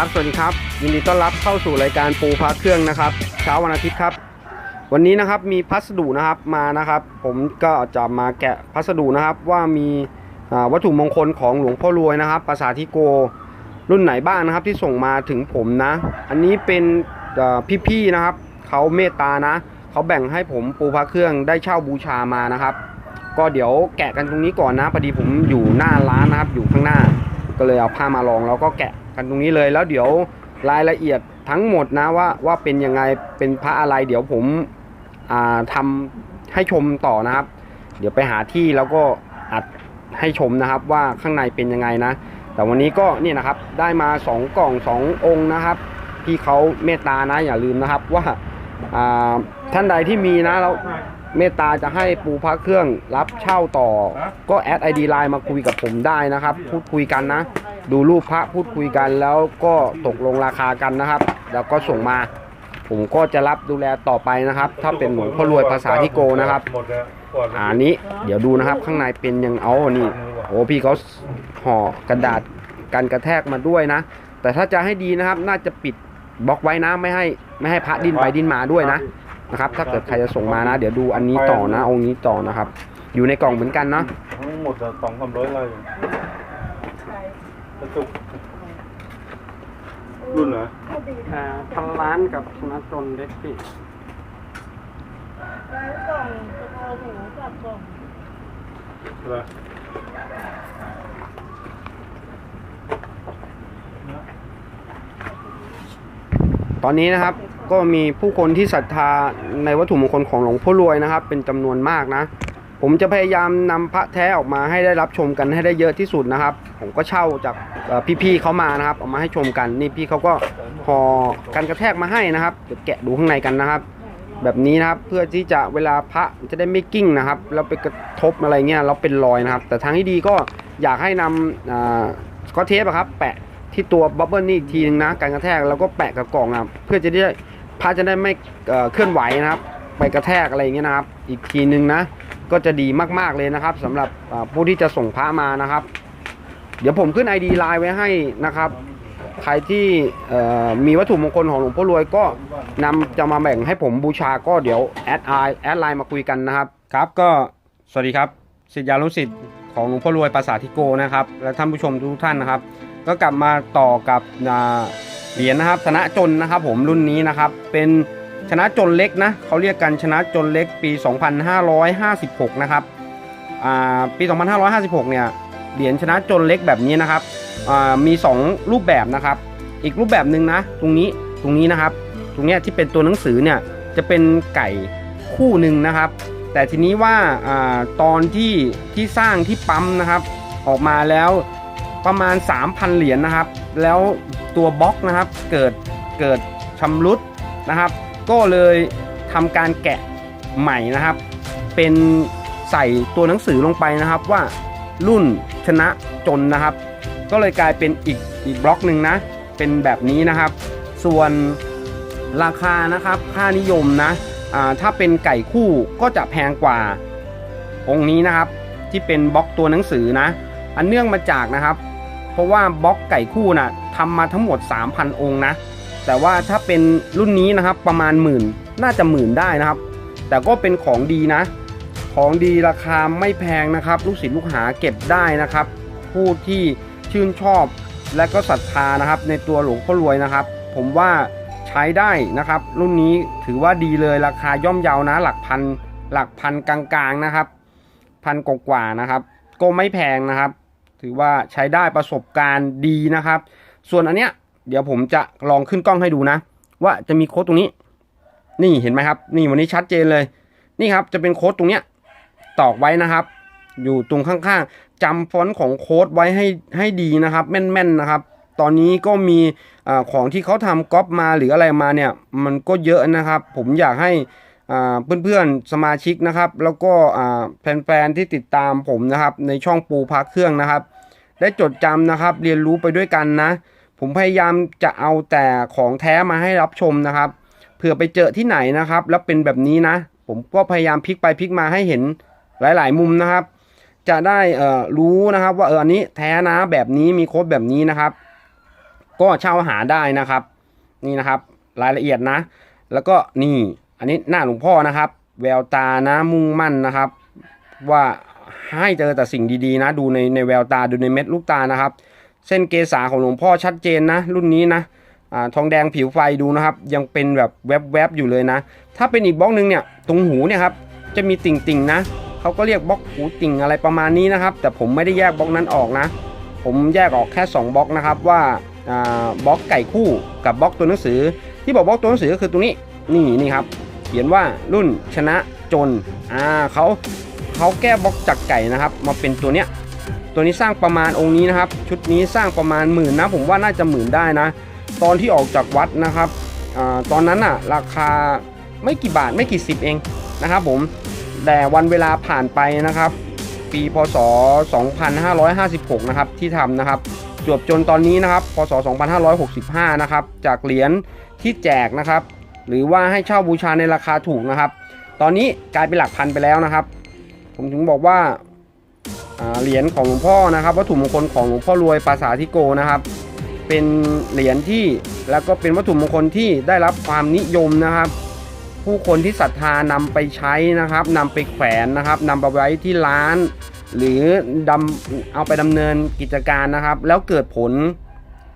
ครับ สวัสดีครับ ยินดีต้อนรับเข้าสู่รายการปูพระเครื่องนะครับ เช้าวันอาทิตย์ครับ วันนี้นะครับมีพัสดุนะครับมานะครับ ผมก็จะมาแกะพัสดุนะครับว่ามีวัตถุมงคลของหลวงพ่อรวยนะครับภาษาทิโกรุ่นไหนบ้างนะครับที่ส่งมาถึงผมนะ อันนี้เป็นพี่ๆนะครับเขาเมตตานะเขาแบ่งให้ผมปูพระเครื่องได้เช่าบูชามานะครับ ก็เดี๋ยวแกะกันตรงนี้ก่อนนะพอดีผมอยู่หน้าร้านนะครับอยู่ข้างหน้า ก็เลยเอาผ้ามาลองแล้วก็แกะกันตรงนี้เลยแล้วเดี๋ยวรายละเอียดทั้งหมดนะว่าว่าเป็นยังไงเป็นพระอะไร เดี๋ยวผมอ่าทำให้ชมต่อนะครับ เดี๋ยวไปหาที่แล้วก็อัดให้ชมนะครับว่าข้างในเป็นยังไงนะ แต่วันนี้ก็นี่นะครับได้มา 2 กล่อง 2 องค์นะครับ ที่เขาเมตตานะอย่าลืมนะครับว่าอ่าท่านใดที่มีนะแล้ว เมตตาจะให้ปูพระเครื่องรับเช่าต่อ ก็แอดไอดีไลน์มาคุยกับผมได้นะครับ พูดคุยกันนะ ดูรูปพระพูดคุยกันแล้วก็ตกลงราคากันนะครับ แล้วก็ส่งมา ผมก็จะรับดูแลต่อไปนะครับ ถ้าเป็นหลวงพ่อรวยภาษาที่โกนะครับหมดแล้วก่อนนี้เดี๋ยวดูนะครับข้างในเป็นยังเอานี่โอ้พี่เขาห่อกระดาษกันกระแทกมาด้วยนะ แต่ถ้าจะให้ดีนะครับ น่าจะปิดบล็อกไว้นะไม่ให้ไม่ให้พระดิ้นไปดิ้นมาด้วยนะ นะครับ ถ้าเกิดใครจะส่งมานะ เดี๋ยวดูอันนี้ต่อนะองค์นี้ต่อนะครับ อยู่ในกล่องเหมือนกันนะทั้งหมดอะสองสามร้อยไร่กระจุกรุ่นเหรอพันล้านกับชนะจนเล็กพี่ร้านกล่องกะเพราหมูกับกล่องเหรอตอนนี้นะครับ ก็มีผู้คนที่ศรัทธาในวัตถุมงคลของหลวงพ่อรวยนะครับ เป็นจำนวนมากนะ ผมจะพยายามนำพระแท้ออกมาให้ได้รับชมกันให้ได้เยอะที่สุดนะครับ ผมก็เช่าจากพี่ๆเขามานะครับเอามาให้ชมกันนี่พี่เขาก็ห่อกันกระแทกมาให้นะครับเดี๋ยวแกะดูข้างในกันนะครับ แบบนี้นะครับเพื่อที่จะเวลาพระจะได้ไม่กิ้งนะครับแล้วไปกระทบอะไรเงี้ยเราเป็นรอยนะครับ แต่ทางที่ดีก็อยากให้นำกอตเทปอะครับ แปะที่ตัวบับเบิลนี่อีกทีนึงนะการกระแทกแล้วก็แปะกับกล่องนะเพื่อจะได้ พระจะได้ไม่เคลื่อนไหวนะครับ ไปกระแทกอะไรอย่างเงี้ยนะครับ อีกทีนึงนะ ก็จะดีมากๆเลยนะครับสำหรับผู้ที่จะส่งพระมานะครับ เดี๋ยวผมขึ้น ID ไลน์ไว้ให้นะครับใครที่มีวัตถุมงคลของหลวงพ่อรวยก็นำจะมาแบ่งให้ผมบูชาก็เดี๋ยวแอดไลน์แอดไลน์มาคุยกันนะครับครับก็สวัสดีครับสิทธิยานุสิทธิ์ของหลวงพ่อรวยภาษาทิโกนะครับ และท่านผู้ชมทุกท่านนะครับ ก็กลับมาต่อกับอ่า เหรียญนะครับชนะจนนะครับผมรุ่นนี้นะครับเป็นชนะจนเล็กนะเขาเรียกกันชนะจนเล็กปี 2556 นะครับปี 2556 เนี่ยเหรียญชนะจนเล็กแบบนี้นะครับมี 2 รูปแบบนะครับ อีกรูปแบบหนึ่งนะตรงนี้ตรงนี้นะครับ ตรงเนี้ยที่เป็นตัวหนังสือเนี่ยจะเป็นไก่คู่หนึ่งนะครับ แต่ทีนี้ว่าอตอนที่ที่สร้างที่ปั๊มนะครับ ออกมาแล้วประมาณ 3,000 เหรียญนะครับ แล้ว ตัวบล็อกนะครับ เกิดเกิดชำรุดนะครับ ก็เลยทำการแกะใหม่นะครับ เป็นใส่ตัวหนังสือลงไปนะครับว่ารุ่นชนะจนนะครับ ก็เลยกลายเป็นอีกอีกบล็อกหนึ่งนะ เป็นแบบนี้นะครับ ส่วนราคานะครับค่านิยมนะถ้าเป็นไก่คู่ก็จะแพงกว่าองค์นี้นะครับ ที่เป็นบล็อกตัวหนังสือนะ อันเนื่องมาจากนะครับ เพราะว่าบล็อกไก่คู่นะ่ะ ทำมาทั้งหมด 3,000 องค์นะ แต่ว่าถ้าเป็นรุ่นนี้นะครับประมาณหมื่นน่าจะหมื่นได้นะครับ แต่ก็เป็นของดีนะ ของดีราคาไม่แพงนะครับ ลูกศิษย์ลูกหาเก็บได้นะครับ ผู้ที่ชื่นชอบและก็ศรัทธานะครับในตัวหลวงพ่อรวยนะครับ ผมว่าใช้ได้นะครับ รุ่นนี้ถือว่าดีเลยราคาย่อมเยานะ หลักพันหลักพันกลางๆนะครับ พันกว่าๆนะครับ ก็ไม่แพงนะครับ ถือว่าใช้ได้ประสบการณ์ดีนะครับ ส่วนอันเนี้ยเดี๋ยวผมจะลองขึ้นกล้องให้ดูนะ ว่าจะมีโค้ดตรงนี้ นี่เห็นไหมครับ นี่วันนี้ชัดเจนเลย นี่ครับจะเป็นโค้ดตรงเนี้ยตอกไว้นะครับ อยู่ตรงข้างๆจำฟอนต์ของโค้ดไว้ให้ให้ดีนะครับ แม่นๆนะครับ ตอนนี้ก็มีอาของที่เขาทำก๊อปมาหรืออะไรมาเนี่ย มันก็เยอะนะครับ ผมอยากให้อ่าเพื่อนๆสมาชิกนะครับ แล้วก็อ่าแฟนๆที่ติดตามผมนะครับ ในช่องปูพักเครื่องนะครับ ได้จดจำนะครับ เรียนรู้ไปด้วยกันนะ ผมพยายามจะเอาแต่ของแท้มาให้รับชมนะครับเผื่อไปเจอที่ไหนนะครับ แล้วเป็นแบบนี้นะ ผมก็พยายามพลิกไปพลิกมาให้เห็นหลาย ๆ มุมนะครับ จะได้เอ่อรู้นะครับ ว่าเอออันนี้แท้นะแบบนี้มีโค้ดแบบนี้นะครับ ก็เช่าหาได้นะครับ นี่นะครับรายละเอียดนะ แล้วก็นี่อันนี้หน้าหลวงพ่อนะครับ แววตานะมุ่งมั่นนะครับ ว่าให้เจอแต่สิ่งดีๆ นะ ดูในในแววตาดูในเม็ดลูกตานะครับ เส้นเกษาของหลวงพ่อชัดเจนนะ รุ่นนี้นะอ่าทองแดงผิวไฟดูนะครับ ยังเป็นแบบแวบๆอยู่เลยนะ ถ้าเป็นอีกบล็อกหนึงเนี่ยตรงหูเนี่ยครับจะมีติ่งๆนะเขาก็เรียกบล็อกหูติ่งอะไรประมาณนี้นะครับ แต่ผมไม่ได้แยกบล็อกนั้นออกนะ ผมแยกออกแค่2บล็อกนะครับว่าอ่าบล็อกไก่คู่กับบล็อกตัวหนังสือ ที่บอกบล็อกตัวหนังสือก็คือตรงนี้นี่นี่ครับ เขียนว่ารุ่นชนะจนอ่าเขาเขาแก้บล็อกจากไก่นะครับ มาเป็นตัวเนี้ย ตัวนี้สร้างประมาณองค์นี้นะครับ ชุดนี้สร้างประมาณหมื่นนะ ผมว่าน่าจะหมื่นได้นะ ตอนที่ออกจากวัดนะครับอตอนนั้นอะราคาไม่กี่บาทไม่กี่สิบเองนะครับผมแต่วันเวลาผ่านไปนะครับ ปีพศ 2556 นะครับที่ทำนะครับจวบจนตอนนี้นะครับ พศ 2565 นะครับ จากเหรียญที่แจกนะครับ หรือว่าให้เช่าบูชาในราคาถูกนะครับ ตอนนี้กลายเป็นหลักพันไปแล้วนะครับ ผมถึงบอกว่า เหรียญของหลวงพ่อนะครับ วัตถุมงคลของหลวงพ่อรวยปราสาทิโกนะครับ เป็นเหรียญที่แล้วก็เป็นวัตถุมงคลที่ได้รับความนิยมนะครับ ผู้คนที่ศรัทธานำไปใช้นะครับนำไปแขวนนะครับนำไปไว้ที่ร้าน หรือดำเอาไปดำเนินกิจการนะครับ แล้วเกิดผล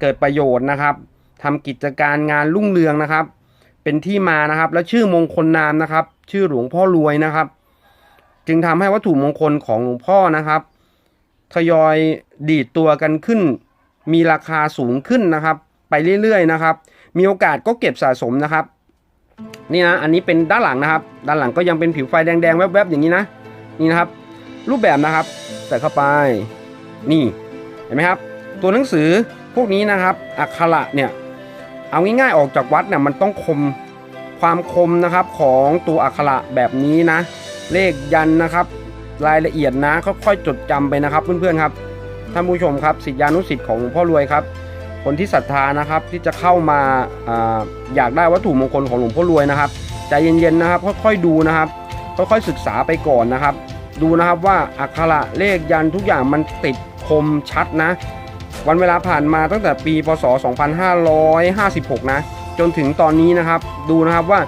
เกิดประโยชน์นะครับทำกิจการงานรุ่งเรืองนะครับ เป็นที่มานะครับ และชื่อมงคลนามนะครับ ชื่อหลวงพ่อรวยนะครับ จึงทำให้วัตถุมงคลของหลวงพ่อนะครับ ทยอยดีดตัวกันขึ้น มีราคาสูงขึ้นนะครับ ไปเรื่อยๆนะครับ มีโอกาสก็เก็บสะสมนะครับ นี่นะ อันนี้เป็นด้านหลังนะครับ ด้านหลังก็ยังเป็นผิวไฟแดงๆแวบๆอย่างนี้นะ นี่นะครับ รูปแบบนะครับ ใส่เข้าไป นี่ เห็นไหมครับ ตัวหนังสือพวกนี้นะครับ อักขระเนี่ย เอาง่ายๆออกจากวัดเนี่ยมันต้องคมความคมนะครับของตัวอักขระแบบนี้นะ เลขยันนะครับ รายละเอียดนะค่อยๆจดจำไปนะครับ เพื่อนๆครับท่านผู้ชมครับสิทธิานุสิทธิ์ของหลวงพ่อรวยครับ คนที่ศรัทธานะครับที่จะเข้ามาอาอยากได้วัตถุมงคลของหลวงพ่อรวยนะครับใจเย็นๆนะครับ ค่อยๆดูนะครับ ค่อยๆศึกษาไปก่อนนะครับ ดูนะครับว่าอักขระเลขยันทุกอย่างมันติดคมชัดนะ วันเวลาผ่านมาตั้งแต่ปีพศ 2556 นะ จนถึงตอนนี้นะครับ ดูนะครับว่า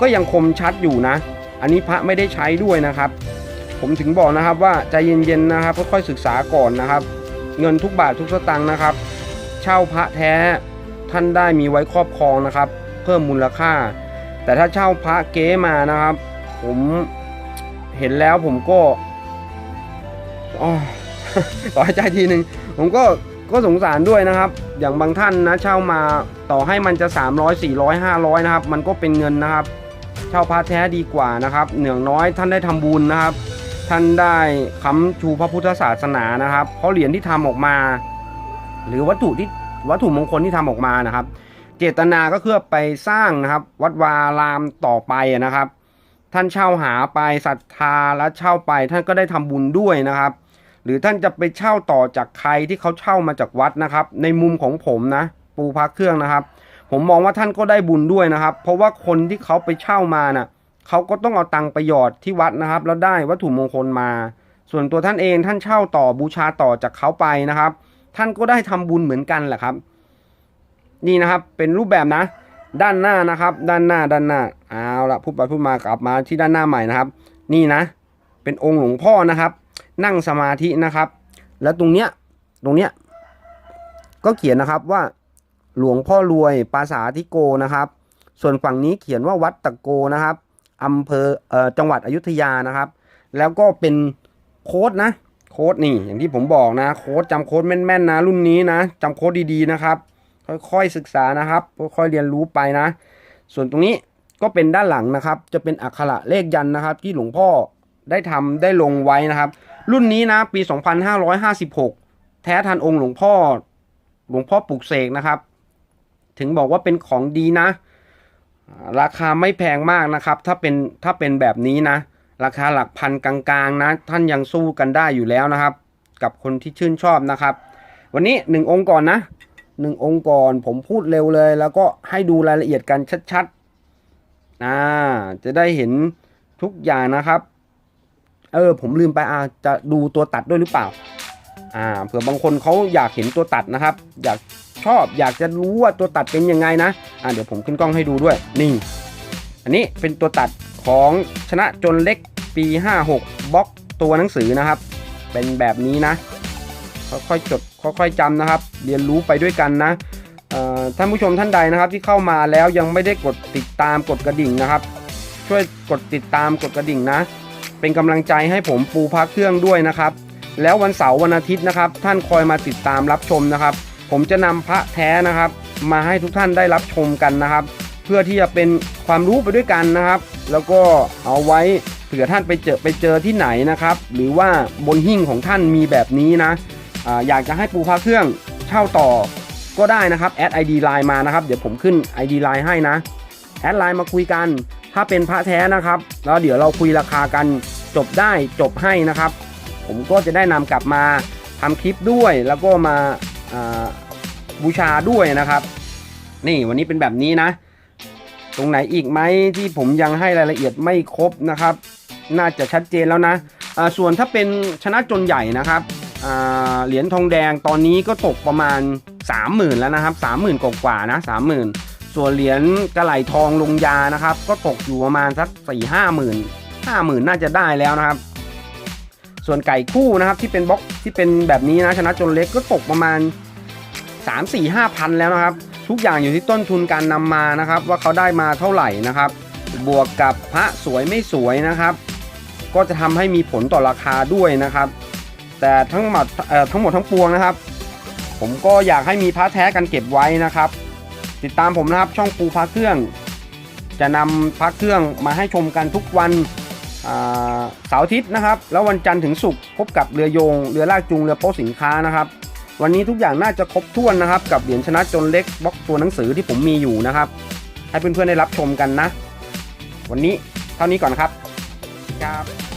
ก็ยังคมชัดอยู่นะ อันนี้พระไม่ได้ใช้ด้วยนะครับ ผมถึงบอกนะครับว่าใจเย็นๆนะครับค่อยๆศึกษาก่อนนะครับ เงินทุกบาททุกสตางค์นะครับ เช่าพระแท้ท่านได้มีไว้ครอบครองนะครับ เพิ่มมูลค่า แต่ถ้าเช่าพระเก๊มานะครับ ผมเห็นแล้วผมก็อ๋อต่อให้ใจทีหนึ่งผมก็ก็สงสารด้วยนะครับ อย่างบางท่านนะเช่ามาต่อให้มันจะ 300 400 500 นะครับ มันก็เป็นเงินนะครับ เช่าพระแท้ดีกว่านะครับ เหนืองน้อยท่านได้ทำบุญนะครับ ท่านได้ค้ำชูพระพุทธศาสนานะครับ เพราะเหรียญที่ทำออกมา หรือวัตถุที่วัตถุมงคลที่ทำออกมานะครับ เจตนาก็เพื่อไปสร้างนะครับ วัดวารามต่อไปนะครับ ท่านเช่าหาไปศรัทธาและเช่าไป ท่านก็ได้ทำบุญด้วยนะครับหรือท่านจะไปเช่าต่อจากใครที่เขาเช่ามาจากวัดนะครับ ในมุมของผมนะ ปูพักเครื่องนะครับ ผมมองว่าท่านก็ได้บุญด้วยนะครับ เพราะว่าคนที่เขาไปเช่ามาน่ะเขาก็ต้องเอาตังค์ไปหยอดที่วัดนะครับ แล้วได้วัตถุมงคลมา ส่วนตัวท่านเองท่านเช่าต่อบูชาต่อจากเขาไปนะครับ ท่านก็ได้ทำบุญเหมือนกันแหละครับ นี่นะครับเป็นรูปแบบนะ ด้านหน้านะครับ ด้านหน้าด้านหน้าเอาละพูดไปพูดมากลับมาที่ด้านหน้าใหม่นะครับ นี่นะ เป็นองค์หลวงพ่อนะครับ นั่งสมาธินะครับ แล้วตรงเนี้ยตรงเนี้ยก็เขียนนะครับว่า หลวงพ่อรวยปราสาทิโกนะครับ ส่วนฝั่งนี้เขียนว่าวัดตะโกนะครับอำเภอเอ่อจังหวัดอยุธยานะครับ แล้วก็เป็นโค้ดนะ โค้ดนี่ อย่างที่ผมบอกนะ โค้ดจำโค้ดแม่นๆนะ รุ่นนี้นะจำโค้ดดีๆนะครับ ค่อยๆศึกษานะครับค่อยๆเรียนรู้ไปนะ ส่วนตรงนี้ก็เป็นด้านหลังนะครับ จะเป็นอักขระเลขยันนะครับ ที่หลวงพ่อได้ทำได้ลงไว้นะครับ รุ่นนี้นะปี 2556 แท้ทันองค์หลวงพ่อ หลวงพ่อปลุกเสกนะครับ ถึงบอกว่าเป็นของดีนะ ราคาไม่แพงมากนะครับ ถ้าเป็นถ้าเป็นแบบนี้นะ ราคาหลักพันกลางๆนะ ท่านยังสู้กันได้อยู่แล้วนะครับ กับคนที่ชื่นชอบนะครับ วันนี้หนึ่งองค์ก่อนนะหนึ่งองค์ก่อนผมพูดเร็วเลย แล้วก็ให้ดูรายละเอียดกันชัดๆอ่าจะได้เห็นทุกอย่างนะครับเออผมลืมไปอ่าจะดูตัวตัดด้วยหรือเปล่าอ่าเผื่อบางคนเขาอยากเห็นตัวตัดนะครับ อยาก ชอบอยากจะรู้ว่าตัวตัดเป็นยังไงนะอะเดี๋ยวผมขึ้นกล้องให้ดูด้วยนี่อันนี้เป็นตัวตัดของชนะจนเล็กปี 56บล็อกตัวหนังสือนะครับ เป็นแบบนี้นะ ค่อยๆจดค่อยๆจำนะครับ เรียนรู้ไปด้วยกันนะท่านผู้ชมท่านใดนะครับ ที่เข้ามาแล้วยังไม่ได้กดติดตามกดกระดิ่งนะครับ ช่วยกดติดตามกดกระดิ่งนะ เป็นกำลังใจให้ผมปูพักเครื่องด้วยนะครับ แล้ววันเสาร์วันอาทิตย์นะครับ ท่านคอยมาติดตามรับชมนะครับ ผมจะนำพระแท้นะครับ มาให้ทุกท่านได้รับชมกันนะครับ เพื่อที่จะเป็นความรู้ไปด้วยกันนะครับ แล้วก็เอาไว้เผื่อท่านไปเจอไปเจอที่ไหนนะครับ หรือว่าบนหิ้งของท่านมีแบบนี้นะออยากจะให้ปูพระเครื่องเช่าต่อก็ได้นะครับแอด ID Line มานะครับ เดี๋ยวผมขึ้น ID Line ให้นะแอดไลน์มาคุยกัน ถ้าเป็นพระแท้นะครับ แล้วเดี๋ยวเราคุยราคากันจบได้จบให้นะครับ ผมก็จะได้นำกลับมาทำคลิปด้วยแล้วก็มา บูชาด้วยนะครับ นี่วันนี้เป็นแบบนี้นะ ตรงไหนอีกไหมที่ผมยังให้รายละเอียดไม่ครบนะครับ น่าจะชัดเจนแล้วนะส่วนถ้าเป็นชนะจนใหญ่นะครับเหรียญทองแดงตอนนี้ก็ตกประมาณ 30,000 แล้วนะครับ 30,000 กว่าๆนะ30,000 ส่วนเหรียญกระไหลทองลงยานะครับ ก็ตกอยู่ประมาณสักสี่ห้าหมื่นห้าหมื่นน่าจะได้แล้วนะครับ ส่วนไก่คู่นะครับที่เป็นบล็อกที่เป็นแบบนี้นะชนะจนเล็กก็ตกประมาณ 3 4 5พันแล้วนะครับ ทุกอย่างอยู่ที่ต้นทุนการนำมานะครับ ว่าเขาได้มาเท่าไหร่นะครับ บวกกับพระสวยไม่สวยนะครับ ก็จะทำให้มีผลต่อราคาด้วยนะครับ แต่ทั้งหมดทั้งหมดทั้งปวงนะครับ ผมก็อยากให้มีพระแท้กันเก็บไว้นะครับ ติดตามผมนะครับช่องปูพระเครื่อง จะนำพระเครื่องมาให้ชมกันทุกวัน เสาร์อาทิตย์นะครับ แล้ววันจันทร์ถึงศุกร์พบกับเรือโยง เรือลากจูง เรือโป๊สินค้านะครับ วันนี้ทุกอย่างน่าจะครบถ้วนนะครับ กับเหรียญชนะจนเล็กบล็อกตัวหนังสือที่ผมมีอยู่นะครับ ให้เพื่อนๆได้รับชมกันนะ วันนี้เท่านี้ก่อนครับครับ